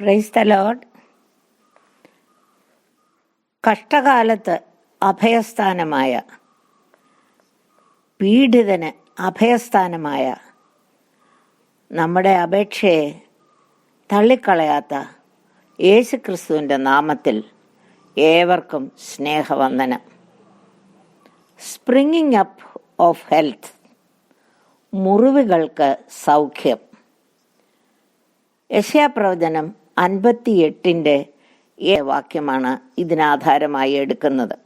Price the lord കഷ്ടകാലത്ത് അഭയസ്ഥാനമായ പീഡിതന് അഭയസ്ഥാനമായ നമ്മുടെ അപേക്ഷയെ തള്ളിക്കളയാത്ത യേശുക്രിസ്തുവിന്റെ നാമത്തിൽ ഏവർക്കും സ്നേഹവന്ദനം. സ്പ്രിങ്ങിങ് അപ്പ് ഓഫ് ഹെൽത്ത് മുറിവുകൾക്ക് സൗഖ്യം. യശയാപ്രവചനം അൻപത്തിയെട്ടിന്റെ ഏ വാക്യമാണ് ഇതിനാധാരമായി എടുക്കുന്നത്.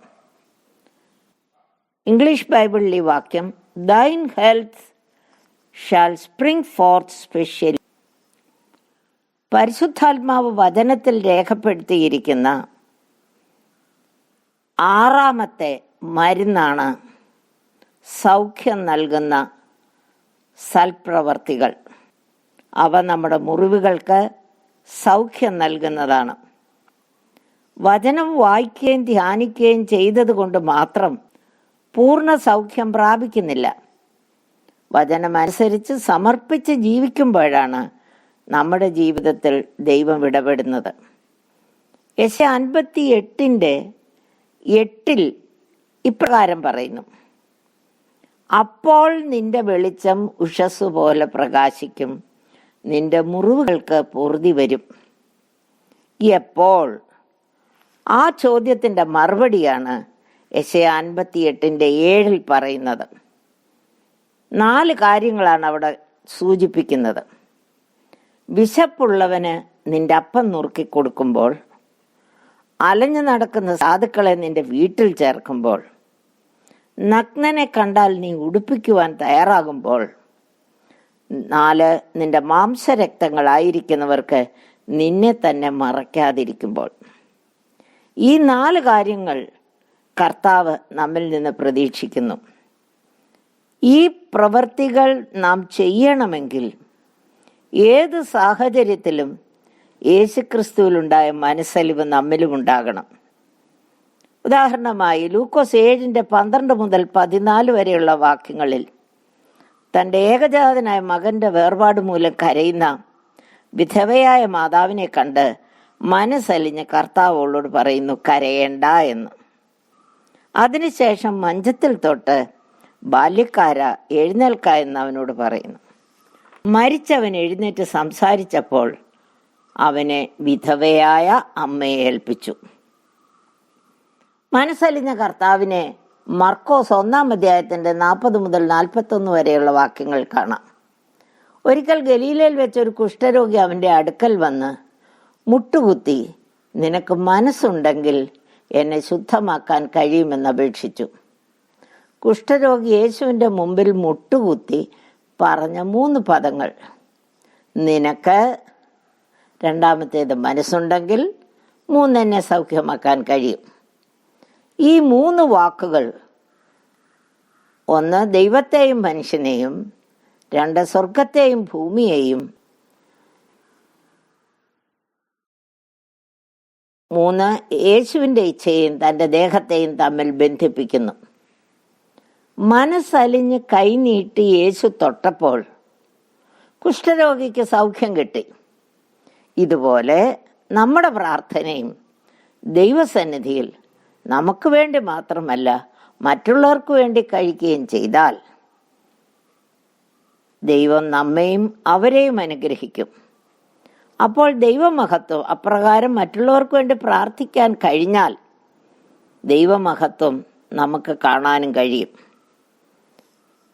ഇംഗ്ലീഷ് ബൈബിളിൽ ഈ വാക്യം thine health shall spring forth special പരിശുദ്ധാത്മാവ് വചനത്തിൽ രേഖപ്പെടുത്തിയിരിക്കുന്ന ആറാമത്തെ മരുന്നാണ് സൗഖ്യം നൽകുന്ന സൽപ്രവർത്തികൾ. അവ നമ്മുടെ മുറിവുകൾക്ക് സൗഖ്യം നൽകുന്നതാണ്. വചനം വായിക്കുകയും ധ്യാനിക്കുകയും ചെയ്തതുകൊണ്ട് മാത്രം പൂർണ സൗഖ്യം പ്രാപിക്കുന്നില്ല. വചനമനുസരിച്ച് സമർപ്പിച്ച് ജീവിക്കുമ്പോഴാണ് നമ്മുടെ ജീവിതത്തിൽ ദൈവം ഇടപെടുന്നത് യശ അൻപത്തി എട്ടിന്റെ എട്ടിൽ ഇപ്രകാരം പറയുന്നു. അപ്പോൾ നിന്റെ വെളിച്ചം ഉഷസ് പോലെ പ്രകാശിക്കും. നിന്റെ മുറിവുകൾക്ക് പൊറുതി വരും. എപ്പോൾ? ആ ചോദ്യത്തിന്റെ മറുപടിയാണ് യശ അൻപത്തിയെട്ടിന്റെ ഏഴിൽ പറയുന്നത്. നാല് കാര്യങ്ങളാണ് അവിടെ സൂചിപ്പിക്കുന്നത്. വിശപ്പുള്ളവന് നിന്റെ അപ്പം നുറുക്കി കൊടുക്കുമ്പോൾ അലഞ്ഞു നടക്കുന്ന സാധുക്കളെ നിന്റെ വീട്ടിൽ ചേർക്കുമ്പോൾ നഗ്നനെ കണ്ടാൽ നീ ഉടുപ്പിക്കുവാൻ തയ്യാറാകുമ്പോൾ നാല് നിന്റെ മാംസരക്തങ്ങളായിരിക്കുന്നവർക്ക് നിന്നെ തന്നെ മറയ്ക്കാതിരിക്കുമ്പോൾ ഈ നാല് കാര്യങ്ങൾ കർത്താവ് നമ്മിൽ നിന്ന് പ്രതീക്ഷിക്കുന്നു. ഈ പ്രവർത്തികൾ നാം ചെയ്യണമെങ്കിൽ ഏത് സാഹചര്യത്തിലും യേശുക്രിസ്തുവിലുണ്ടായ മനസ്സലിവ് നമ്മിലും ഉണ്ടാകണം. ഉദാഹരണമായി ലൂക്കോസ് ഏഴിന്റെ പന്ത്രണ്ട് മുതൽ പതിനാല് വരെയുള്ള വാക്യങ്ങളിൽ തന്റെ ഏകജാതനായ മകന്റെ വേർപാട് മൂലം കരയുന്ന വിധവയായ മാതാവിനെ കണ്ട് മനസ്സലിഞ്ഞ് കർത്താവ് അവളോട് പറയുന്നു കരയേണ്ട എന്ന്. അതിനുശേഷം മഞ്ചത്തിൽ തൊട്ട് ബാല്യക്കാര എഴുന്നേൽക്ക എന്ന് അവനോട് പറയുന്നു. മരിച്ചവൻ എഴുന്നേറ്റ് സംസാരിച്ചപ്പോൾ അവനെ വിധവയായ അമ്മയെ ഏൽപ്പിച്ചു. മനസ്സലിഞ്ഞ കർത്താവിനെ മർക്കോസ് ഒന്നാം അധ്യായത്തിന്റെ നാൽപ്പത് മുതൽ നാൽപ്പത്തൊന്ന് വരെയുള്ള വാക്യങ്ങൾ കാണാം. ഒരിക്കൽ ഗലീലയിൽ വെച്ച് ഒരു കുഷ്ഠരോഗി അവന്റെ അടുക്കൽ വന്ന് മുട്ടുകുത്തി നിനക്ക് മനസ്സുണ്ടെങ്കിൽ എന്നെ ശുദ്ധമാക്കാൻ കഴിയുമെന്ന് അപേക്ഷിച്ചു. കുഷ്ഠരോഗി യേശുവിന്റെ മുമ്പിൽ മുട്ടുകുത്തി പറഞ്ഞ മൂന്ന് പദങ്ങൾ നിനക്ക് രണ്ടാമത്തേത് മനസ്സുണ്ടെങ്കിൽ മൂന്നെന്നെ സൗഖ്യമാക്കാൻ കഴിയും. ഈ മൂന്ന് വാക്കുകൾ. ഒന്ന് ദൈവത്തെയും മനുഷ്യനെയും. രണ്ട് സ്വർഗത്തെയും ഭൂമിയെയും. മൂന്ന് യേശുവിന്റെ ഇച്ഛയും തന്റെ ദേഹത്തെയും തമ്മിൽ ബന്ധിപ്പിക്കുന്നു. മനസ്സലിഞ്ഞ് കൈനീട്ടി യേശു തൊട്ടപ്പോൾ കുഷ്ഠരോഗിക്ക് സൗഖ്യം കിട്ടി. ഇതുപോലെ നമ്മുടെ പ്രാർത്ഥനയും ദൈവസന്നിധിയിൽ നമുക്ക് വേണ്ടി മാത്രമല്ല മറ്റുള്ളവർക്ക് വേണ്ടി കഴിക്കുകയും ചെയ്താൽ ദൈവം നമ്മയും അവരെയും അനുഗ്രഹിക്കും. അപ്പോൾ ദൈവമഹത്വം അപ്രകാരം മറ്റുള്ളവർക്ക് വേണ്ടി പ്രാർത്ഥിക്കാൻ കഴിഞ്ഞാൽ ദൈവമഹത്വം നമുക്ക് കാണാനും കഴിയും.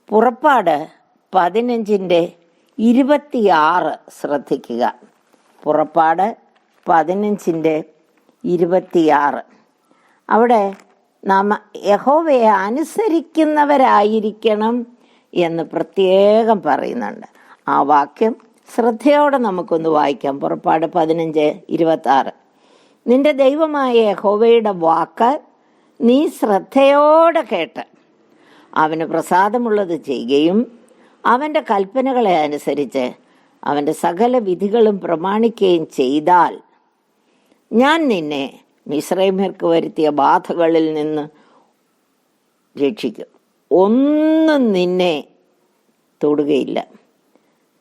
പുറപ്പാട് പതിനഞ്ചിന്റെ ഇരുപത്തിയാറ് ശ്രദ്ധിക്കുക. പുറപ്പാട് പതിനഞ്ചിന്റെ ഇരുപത്തിയാറ്. അവിടെ നാം യഹോവയെ അനുസരിക്കുന്നവരായിരിക്കണം എന്ന് പ്രത്യേകം പറയുന്നുണ്ട്. ആ വാക്യം ശ്രദ്ധയോടെ നമുക്കൊന്ന് വായിക്കാം. പുറപ്പാട് പതിനഞ്ച് ഇരുപത്തി ആറ് നിന്റെ ദൈവമായ യഹോവയുടെ വാക്ക് നീ ശ്രദ്ധയോടെ കേട്ട്. അവന് പ്രസാദമുള്ളത് ചെയ്യുകയും അവന്റെ കൽപ്പനകളെ അനുസരിച്ച് അവന്റെ സകല വിധികളും പ്രമാണിക്കുകയും ചെയ്താൽ ഞാൻ നിന്നെ മിശ്രൈമ്യർക്ക് വരുത്തിയ ബാധകളിൽ നിന്ന് രക്ഷിക്കും. ഒന്നും നിന്നെ തൊടുകയില്ല.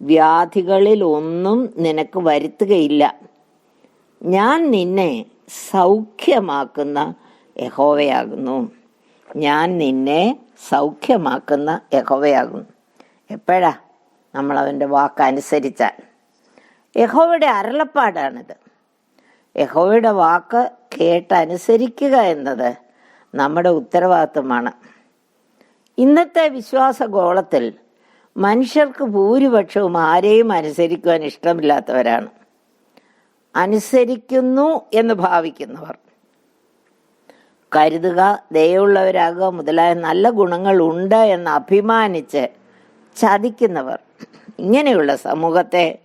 വ്യാധികളിൽ ഒന്നും നിനക്ക് വരുത്തുകയില്ല. ഞാൻ നിന്നെ സൗഖ്യമാക്കുന്ന യഹോവയാകുന്നു. ഞാൻ നിന്നെ സൗഖ്യമാക്കുന്ന യഹോവയാകുന്നു. എപ്പോഴാ നമ്മൾ അവന്റെ വാക്കനുസരിച്ചാൽ യഹോവയുടെ അരുളപ്പാടാണിത്. യഹോവയുടെ വാക്ക് കേട്ടനുസരിക്കുക എന്നത് നമ്മുടെ ഉത്തരവാദിത്വമാണ്. ഇന്നത്തെ വിശ്വാസ ഗോളത്തിൽ മനുഷ്യർക്ക് ഭൂരിപക്ഷവും ആരെയും അനുസരിക്കുവാൻ ഇഷ്ടമില്ലാത്തവരാണ്. അനുസരിക്കുന്നു എന്ന് ഭാവിക്കുന്നവർ. കരുതുക ദയുള്ളവരാകുക മുതലായ നല്ല ഗുണങ്ങൾ ഉണ്ട് എന്ന് അഭിമാനിച്ച് ചതിക്കുന്നവർ. ഇങ്ങനെയുള്ള സമൂഹത്തെ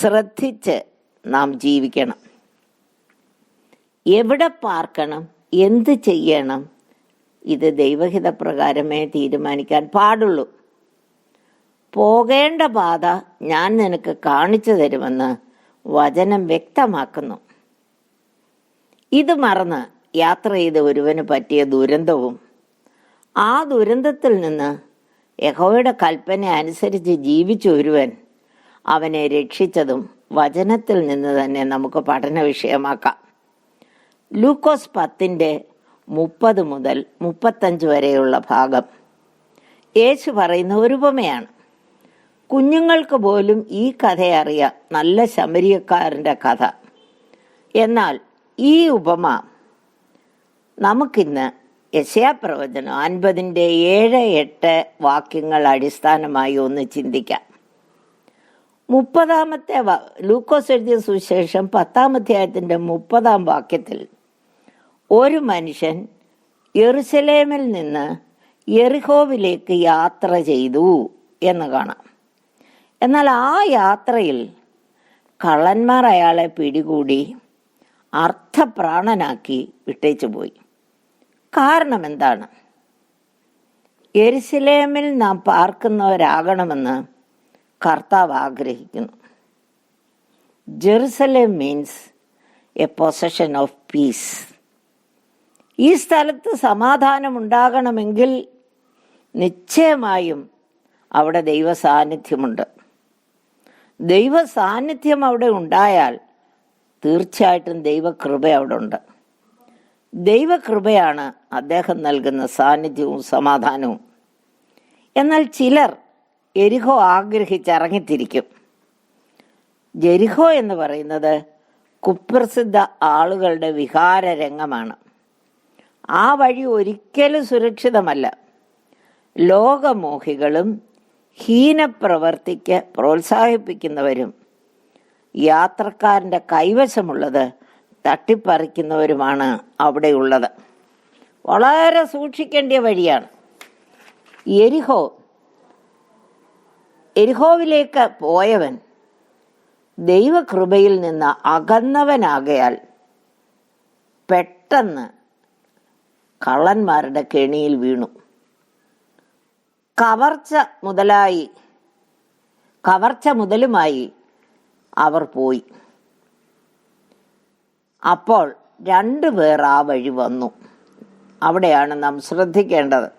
ശ്രദ്ധിച്ച് നാം ജീവിക്കണം. എവിടെ പാർക്കണം? എന്ത് ചെയ്യണം? ഇത് ദൈവഹിത പ്രകാരമേ തീരുമാനിക്കാൻ പാടുള്ളൂ. പോകേണ്ട പാത ഞാൻ നിനക്ക് കാണിച്ചു തരുമെന്ന് വചനം വ്യക്തമാക്കുന്നു. ഇത് മറന്ന് യാത്ര ചെയ്ത ഒരുവന് പറ്റിയ ദുരന്തവും ആ ദുരന്തത്തിൽ നിന്ന് യഹോയുടെ കൽപ്പന അനുസരിച്ച് ജീവിച്ച ഒരുവൻ അവനെ രക്ഷിച്ചതും വചനത്തിൽ നിന്ന് തന്നെ നമുക്ക് പഠന വിഷയമാക്കാം ലൂക്കോസ് പത്തിന്റെ മുപ്പത് മുതൽ മുപ്പത്തഞ്ച് വരെയുള്ള ഭാഗം. യേശു പറയുന്ന ഒരു ഉപമയാണ് കുഞ്ഞുങ്ങൾക്ക് പോലും ഈ കഥ അറിയാം നല്ല ശമരിയക്കാരന്റെ കഥ. എന്നാൽ ഈ ഉപമ നമുക്കിന്ന് യശയാപ്രവചനം അൻപതിന്റെ ഏഴ് എട്ട് വാക്യങ്ങൾ അടിസ്ഥാനമായി ഒന്ന് ചിന്തിക്കാം. മുപ്പതാമത്തെ ലൂക്കോസ് എഴുതിയ സുവിശേഷം പത്താമധ്യായത്തിന്റെ മുപ്പതാം വാക്യത്തിൽ ഒരു മനുഷ്യൻ യെറുസലേമിൽ നിന്ന് എറിഹോവിലേക്ക് യാത്ര ചെയ്തു എന്ന് കാണാം. എന്നാൽ ആ യാത്രയിൽ കള്ളന്മാർ അയാളെ പിടികൂടി അർത്ഥപ്രാണനാക്കി വിട്ടേച്ചു പോയി. കാരണം എന്താണ്? എരുസലേമിൽ നാം പാർക്കുന്നവരാകണമെന്ന് കർത്താവ് ആഗ്രഹിക്കുന്നു. Jerusalem means a possession of peace ഈ സ്ഥലത്ത് സമാധാനമുണ്ടാകണമെങ്കിൽ നിശ്ചയമായും അവിടെ ദൈവസാന്നിധ്യമുണ്ട്. ദൈവ സാന്നിധ്യം അവിടെ ഉണ്ടായാൽ തീർച്ചയായിട്ടും ദൈവകൃപ അവിടെ ഉണ്ട് ദൈവകൃപയാണ് അദ്ദേഹം നൽകുന്ന സാന്നിധ്യവും സമാധാനവും. എന്നാൽ ചിലർ എരിഹോ ആഗ്രഹിച്ചിറങ്ങിത്തിരിക്കും. ജെരിഹോ എന്ന് പറയുന്നത് കുപ്രസിദ്ധ ആളുകളുടെ വിഹാര രംഗമാണ് ആ വഴി ഒരിക്കലും സുരക്ഷിതമല്ല. ലോകമോഹികളും ഹീനപ്രവർത്തിക്ക് പ്രോത്സാഹിപ്പിക്കുന്നവരും യാത്രക്കാരന്റെ കൈവശമുള്ളത് തട്ടിപ്പറിക്കുന്നവരുമാണ് അവിടെയുള്ളത്. വളരെ സൂക്ഷിക്കേണ്ട വഴിയാണ്. എരിഹോ എരിഹോവിലേക്ക് പോയവൻ ദൈവകൃപയിൽ നിന്ന് അകന്നവനാകയാൽ പെട്ടെന്ന് കള്ളന്മാരുടെ കെണിയിൽ വീണു. കവർച്ച മുതലായി കവർച്ച മുതലുമായി അവർ പോയി. അപ്പോൾ രണ്ടുപേർ ആ വഴി വന്നു. അവിടെയാണ് നാം ശ്രദ്ധിക്കേണ്ടത്.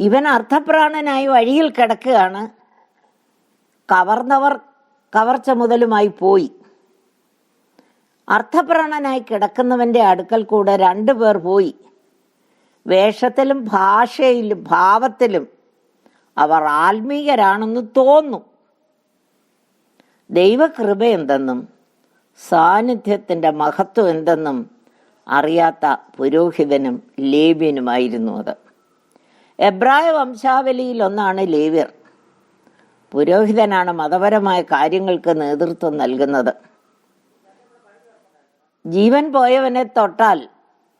ഇവൻ അർത്ഥപ്രാണനായി വഴിയിൽ കിടക്കുകയാണ്. കവർന്നവർ കവർച്ച മുതലുമായി പോയി. അർത്ഥപ്രാണനായി കിടക്കുന്നവന്റെ അടുക്കൽ കൂടെ രണ്ടുപേർ പോയി. വേഷത്തിലും ഭാഷയിലും ഭാവത്തിലും അവർ ആത്മീയരാണെന്ന് തോന്നും. ദൈവകൃപ എന്തെന്നും സാന്നിധ്യത്തിന്റെ മഹത്വം എന്തെന്നും അറിയാത്ത പുരോഹിതനും ലേവ്യനുമായിരുന്നു അത്. എബ്രായ വംശാവലിയിൽ ഒന്നാണ് ലേവ്യർ. പുരോഹിതനാണ് മതപരമായ കാര്യങ്ങൾക്ക് നേതൃത്വം നൽകുന്നത്. ജീവൻ പോയവനെ തൊട്ടാൽ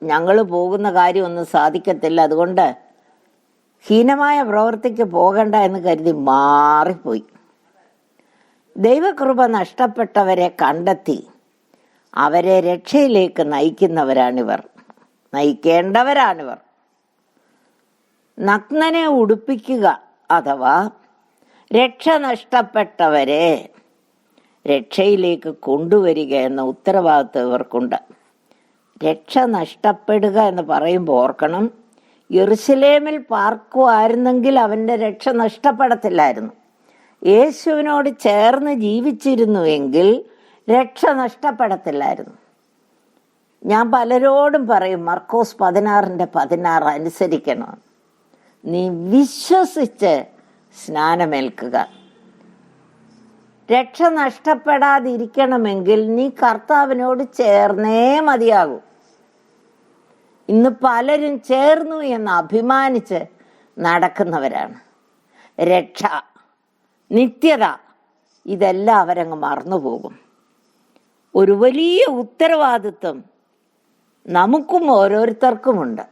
ഞങ്ങൾ പോകുന്ന കാര്യമൊന്നും സാധിക്കത്തില്ല. അതുകൊണ്ട് ഹീനമായ പ്രവൃത്തിക്ക് പോകണ്ട എന്ന് കരുതി മാറിപ്പോയി. ദൈവകൃപ നഷ്ടപ്പെട്ടവരെ കണ്ടെത്തി അവരെ രക്ഷയിലേക്ക് നയിക്കുന്നവരാണിവർ. നയിക്കേണ്ടവരാണിവർ. നഗ്നനെ ഉടുപ്പിക്കുക അഥവാ രക്ഷ നഷ്ടപ്പെട്ടവരെ രക്ഷയിലേക്ക് കൊണ്ടുവരിക എന്ന ഉത്തരവാദിത്വം ഇവർക്കുണ്ട്. രക്ഷ നഷ്ടപ്പെടുക എന്ന് പറയുമ്പോൾ ഓർക്കണം യെറുസലേമിൽ പാർക്കുമായിരുന്നെങ്കിൽ അവന്റെ രക്ഷ നഷ്ടപ്പെടത്തില്ലായിരുന്നു. യേശുവിനോട് ചേർന്ന് ജീവിച്ചിരുന്നുവെങ്കിൽ രക്ഷ നഷ്ടപ്പെടത്തില്ലായിരുന്നു. ഞാൻ പലരോടും പറയും മർക്കോസ് പതിനാറിന്റെ പതിനാറ് അനുസരിക്കണം. നീ വിശ്വസിച്ച് സ്നാനമേൽക്കുക. രക്ഷ നഷ്ടപ്പെടാതിരിക്കണമെങ്കിൽ നീ കർത്താവിനോട് ചേർന്നേ മതിയാകൂ. ഇന്ന് പലരും ചേർന്നു എന്ന് അഭിമാനിച്ച് നടക്കുന്നവരാണ്. രക്ഷ നിത്യത ഇതെല്ലാം അവരങ്ങ് മറന്നുപോകും. ഒരു വലിയ ഉത്തരവാദിത്വം നമുക്കും ഓരോരുത്തർക്കുമുണ്ട്.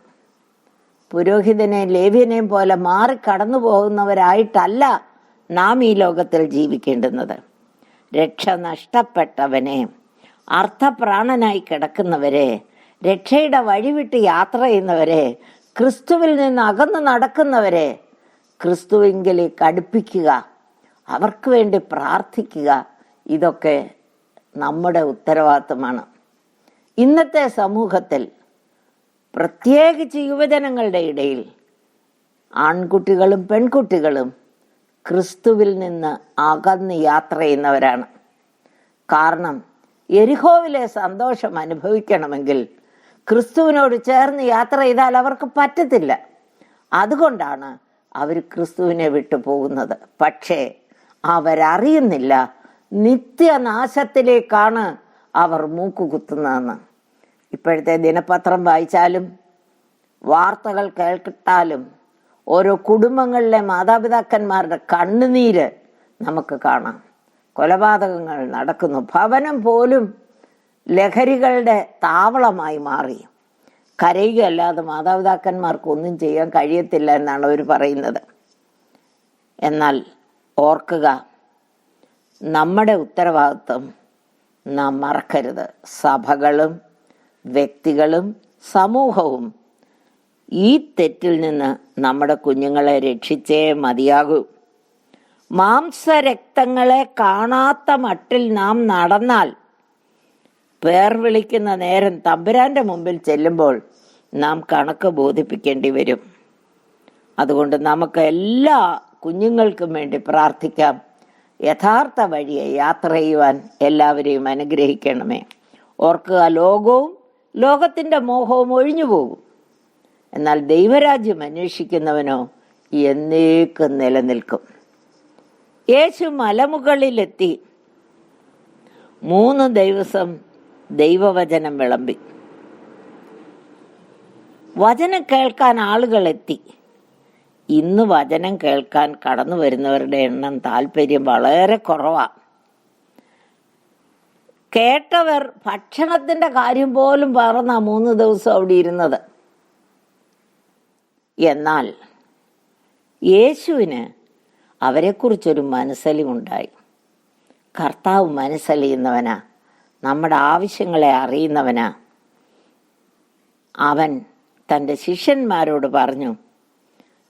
പുരോഹിതനെയും ലേവ്യനെയും പോലെ മാറി കടന്നു പോകുന്നവരായിട്ടല്ല നാം ഈ ലോകത്തിൽ ജീവിക്കേണ്ടുന്നത്. രക്ഷ നഷ്ടപ്പെട്ടവനെ അർത്ഥപ്രാണനായി കിടക്കുന്നവരെ രക്ഷയുടെ വഴിവിട്ട് യാത്ര ചെയ്യുന്നവരെ ക്രിസ്തുവിൽ നിന്ന് അകന്നു നടക്കുന്നവരെ ക്രിസ്തുവിങ്കിലേക്ക് അടുപ്പിക്കുക അവർക്ക് വേണ്ടി പ്രാർത്ഥിക്കുക ഇതൊക്കെ നമ്മുടെ ഉത്തരവാദിത്തമാണ്. ഇന്നത്തെ സമൂഹത്തിൽ പ്രത്യേകിച്ച് യുവജനങ്ങളുടെ ഇടയിൽ ആൺകുട്ടികളും പെൺകുട്ടികളും ക്രിസ്തുവിൽ നിന്ന് അകന്ന് യാത്ര ചെയ്യുന്നവരാണ്. കാരണം എരിഹോവിലെ സന്തോഷം അനുഭവിക്കണമെങ്കിൽ ക്രിസ്തുവിനോട് ചേർന്ന് യാത്ര ചെയ്താൽ അവർക്ക് പറ്റത്തില്ല. അതുകൊണ്ടാണ് അവർ ക്രിസ്തുവിനെ വിട്ടു പോകുന്നത്. പക്ഷേ അവരറിയുന്നില്ല നിത്യനാശത്തിലേക്കാണ് അവർ മൂക്കുകുത്തുന്നതെന്ന് ഇപ്പോഴത്തെ ദിനപത്രം വായിച്ചാലും വാർത്തകൾ കേൾക്കിട്ടാലും ഓരോ കുടുംബങ്ങളിലെ മാതാപിതാക്കന്മാരുടെ കണ്ണുനീര് നമുക്ക് കാണാം. കൊലപാതകങ്ങൾ നടക്കുന്നു. ഭവനം പോലും ലഹരികളുടെ താവളമായി മാറി. കരയുകയല്ലാതെ മാതാപിതാക്കന്മാർക്ക് ഒന്നും ചെയ്യാൻ കഴിയത്തില്ല എന്നാണ് അവർ പറയുന്നത്. എന്നാൽ ഓർക്കുക നമ്മുടെ ഉത്തരവാദിത്വം നാം മറക്കരുത്. സഭകളും വ്യക്തികളും സമൂഹവും ഈ തെറ്റിൽ നിന്ന് നമ്മുടെ കുഞ്ഞുങ്ങളെ രക്ഷിച്ചേ മതിയാകൂ. മാംസരക്തങ്ങളെ കാണാത്ത മട്ടിൽ നാം നടന്നാൽ പേർ വിളിക്കുന്ന നേരം തമ്പുരാന്റെ മുമ്പിൽ ചെല്ലുമ്പോൾ നാം കണക്ക് ബോധിപ്പിക്കേണ്ടി വരും. അതുകൊണ്ട് നമുക്ക് എല്ലാ കുഞ്ഞുങ്ങൾക്കും വേണ്ടി പ്രാർത്ഥിക്കാം. യഥാർത്ഥ വഴിയെ യാത്ര ചെയ്യുവാൻ എല്ലാവരെയും അനുഗ്രഹിക്കണമേ. ഓർക്കുക ലോകവും ലോകത്തിന്റെ മോഹവും ഒഴിഞ്ഞു പോകും എന്നാൽ ദൈവരാജ്യം അന്വേഷിക്കുന്നവനോ എന്നേക്കും നിലനിൽക്കും. യേശു മലമുകളിലെത്തി. മൂന്ന് ദിവസം ദൈവവചനം വിളമ്പി. വചനം കേൾക്കാൻ ആളുകൾ എത്തി. ഇന്ന് വചനം കേൾക്കാൻ കടന്നു വരുന്നവരുടെ എണ്ണം താല്പര്യം വളരെ കുറവാണ് കേട്ടവർ ഭക്ഷണത്തിന്റെ കാര്യം പോലും പറഞ്ഞ മൂന്ന് ദിവസം അവിടെ ഇരുന്നത്. എന്നാൽ യേശുവിന് അവരെക്കുറിച്ചൊരു മനസ്സലിവുണ്ടായി. കർത്താവ് മനസ്സലിയുന്നവനാ. നമ്മുടെ ആവശ്യങ്ങളെ അറിയുന്നവനാ. അവൻ തന്റെ ശിഷ്യന്മാരോട് പറഞ്ഞു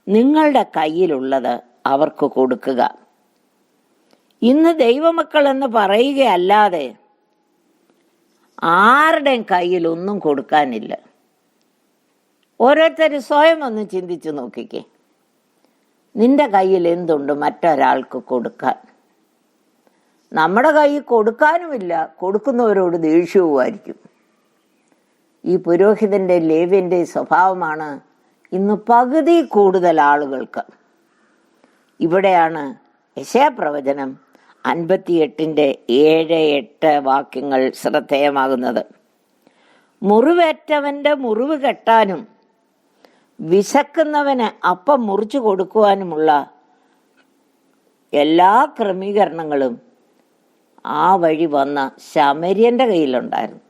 നിങ്ങളുടെ കയ്യിലുള്ളത് അവർക്ക് കൊടുക്കുക. ഇന്ന് ദൈവമക്കൾ എന്ന് പറയുകയല്ലാതെ ആരുടെയും കയ്യിൽ ഒന്നും കൊടുക്കാനില്ല. ഓരോരുത്തർ സ്വയം ഒന്ന് ചിന്തിച്ചു നോക്കിക്കേ. നിന്റെ കയ്യിൽ എന്തുണ്ട് മറ്റൊരാൾക്ക് കൊടുക്കാൻ? നമ്മുടെ കയ്യിൽ കൊടുക്കാനുമില്ല. കൊടുക്കുന്നവരോട് ദേഷ്യവുമായിരിക്കും. ഈ പുരോഹിതന്റെ ലേവ്യന്റെ സ്വഭാവമാണ് ഇന്ന് പകുതി കൂടുതൽ ആളുകൾക്ക്. ഇവിടെയാണ് യശയപ്രവചനം അൻപത്തിയെട്ടിന്റെ ഏഴ് എട്ട് വാക്യങ്ങൾ ശ്രദ്ധേയമാകുന്നത്. മുറിവേറ്റവന്റെ മുറിവ് കെട്ടാനും വിശക്കുന്നവന് അപ്പം മുറിച്ചു കൊടുക്കുവാനുമുള്ള എല്ലാ ക്രമീകരണങ്ങളും ആ വഴി വന്ന ശമര്യന്റെ കയ്യിലുണ്ടായിരുന്നു.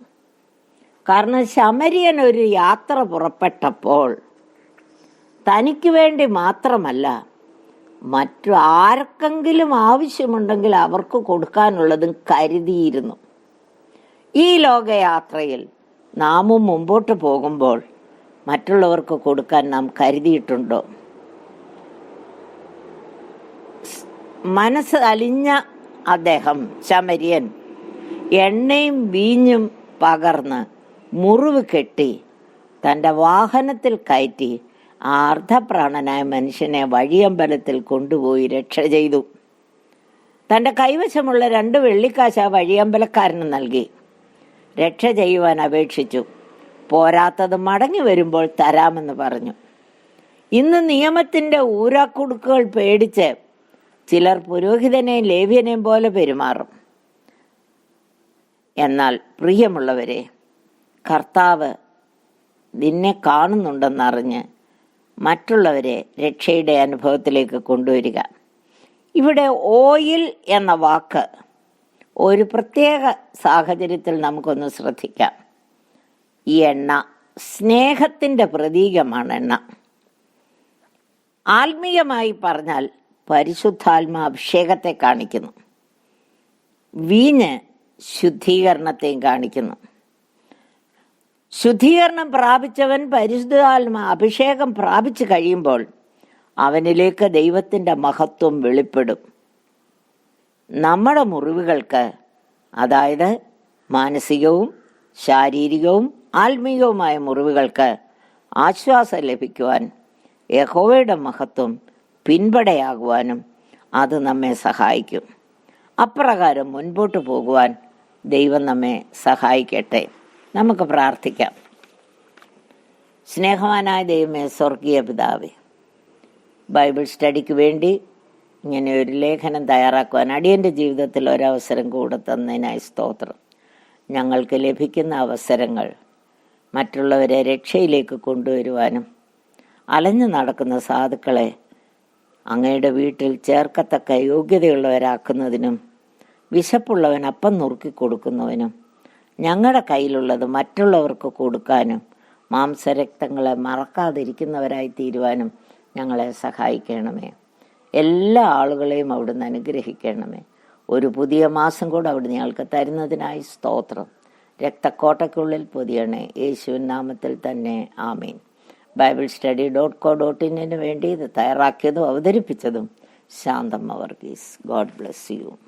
കാരണം ശമര്യൻ ഒരു യാത്ര പുറപ്പെട്ടപ്പോൾ തനിക്ക് വേണ്ടി മാത്രമല്ല മറ്റു ആർക്കെങ്കിലും ആവശ്യമുണ്ടെങ്കിൽ അവർക്ക് കൊടുക്കാനുള്ളതും കരുതിയിരുന്നു. ഈ ലോകയാത്രയിൽ നാമും മുമ്പോട്ട് പോകുമ്പോൾ മറ്റുള്ളവർക്ക് കൊടുക്കാൻ നാം കരുതിയിട്ടുണ്ടോ? മനസ്സ് അലിഞ്ഞ അദ്ദേഹം ശമരിയൻ എണ്ണയും വീഞ്ഞും പകർന്ന് മുറിവ് കെട്ടി തന്റെ വാഹനത്തിൽ കയറ്റി ആ അർദ്ധപ്രാണനായ മനുഷ്യനെ വഴിയമ്പലത്തിൽ കൊണ്ടുപോയി രക്ഷ ചെയ്തു. തന്റെ കൈവശമുള്ള രണ്ട് വെള്ളിക്കാശ വഴിയമ്പലക്കാരന് നൽകി. രക്ഷ ചെയ്യുവാൻ അപേക്ഷിച്ചു. പോരാത്തത് മടങ്ങി വരുമ്പോൾ തരാമെന്ന് പറഞ്ഞു. ഇന്ന് നിയമത്തിന്റെ ഊരാക്കുടുക്കുകൾ പേടിച്ച് ചിലർ പുരോഹിതനെയും ലേവ്യനെയും പോലെ പെരുമാറും. എന്നാൽ പ്രിയമുള്ളവരെ കർത്താവ് നിന്നെ കാണുന്നുണ്ടെന്നറിഞ്ഞ് മറ്റുള്ളവരെ രക്ഷയുടെ അനുഭവത്തിലേക്ക് കൊണ്ടുവരിക. ഇവിടെ ഓയിൽ എന്ന വാക്ക് ഒരു പ്രത്യേക സാഹചര്യത്തിൽ നമുക്കൊന്ന് ശ്രദ്ധിക്കാം. ഈ എണ്ണ സ്നേഹത്തിന്റെ പ്രതീകമാണ് എണ്ണ. ആത്മീയമായി പറഞ്ഞാൽ പരിശുദ്ധാത്മാഭിഷേകത്തെ കാണിക്കുന്നു. വീഞ്ഞ് ശുദ്ധീകരണത്തെയും കാണിക്കുന്നു. ശുദ്ധീകരണം പ്രാപിച്ചവൻ പരിശുദ്ധാത്മ അഭിഷേകം പ്രാപിച്ചു കഴിയുമ്പോൾ അവനിലേക്ക് ദൈവത്തിന്റെ മഹത്വം വെളിപ്പെടും. നമ്മുടെ മുറിവുകൾക്ക് അതായത് മാനസികവും ശാരീരികവും ആത്മീയവുമായ മുറിവുകൾക്ക് ആശ്വാസം ലഭിക്കുവാൻ യഹോവയുടെ മഹത്വം പിൻപടയാകുവാനും അത് നമ്മെ സഹായിക്കും. അപ്രകാരം മുൻപോട്ട് പോകുവാൻ ദൈവം നമ്മെ സഹായിക്കട്ടെ. നമുക്ക് പ്രാർത്ഥിക്കാം. സ്നേഹവാനായ ദൈവമേ സ്വർഗീയ പിതാവേ ബൈബിൾ സ്റ്റഡിക്ക് വേണ്ടി ഇങ്ങനെ ഒരു ലേഖനം തയ്യാറാക്കുവാൻ അടിയന്റെ ജീവിതത്തിൽ ഒരവസരം കൂടെ തന്നതിനായി സ്തോത്രം. ഞങ്ങൾക്ക് ലഭിക്കുന്ന അവസരങ്ങൾ മറ്റുള്ളവരെ രക്ഷയിലേക്ക് കൊണ്ടുവരുവാനും അലഞ്ഞു നടക്കുന്ന സാധുക്കളെ അങ്ങയുടെ വീട്ടിൽ ചേർക്കത്തക്ക യോഗ്യതയുള്ളവരാക്കുന്നതിനും വിശപ്പുള്ളവൻ അപ്പം നുറുക്കി കൊടുക്കുന്നവനും ഞങ്ങളുടെ കയ്യിലുള്ളത് മറ്റുള്ളവർക്ക് കൊടുക്കാനും മാംസരക്തങ്ങളെ മറക്കാതിരിക്കുന്നവരായി തീരുവാനും ഞങ്ങളെ സഹായിക്കണമേ. എല്ലാ ആളുകളെയും അവിടുന്ന് അനുഗ്രഹിക്കണമേ. ഒരു പുതിയ മാസം കൂടെ അവിടുന്ന് ഞങ്ങൾക്ക് തരുന്നതിനായി സ്തോത്രം. രക്തക്കോട്ടയ്ക്കുള്ളിൽ പൊതിയണേ. യേശുവിൻ നാമത്തിൽ തന്നെ. ആമീൻ. Bible study dot co dot ഇന്നിന് വേണ്ടി ഇത് തയ്യാറാക്കിയതും അവതരിപ്പിച്ചതും Shanthamma Varghese. God bless you.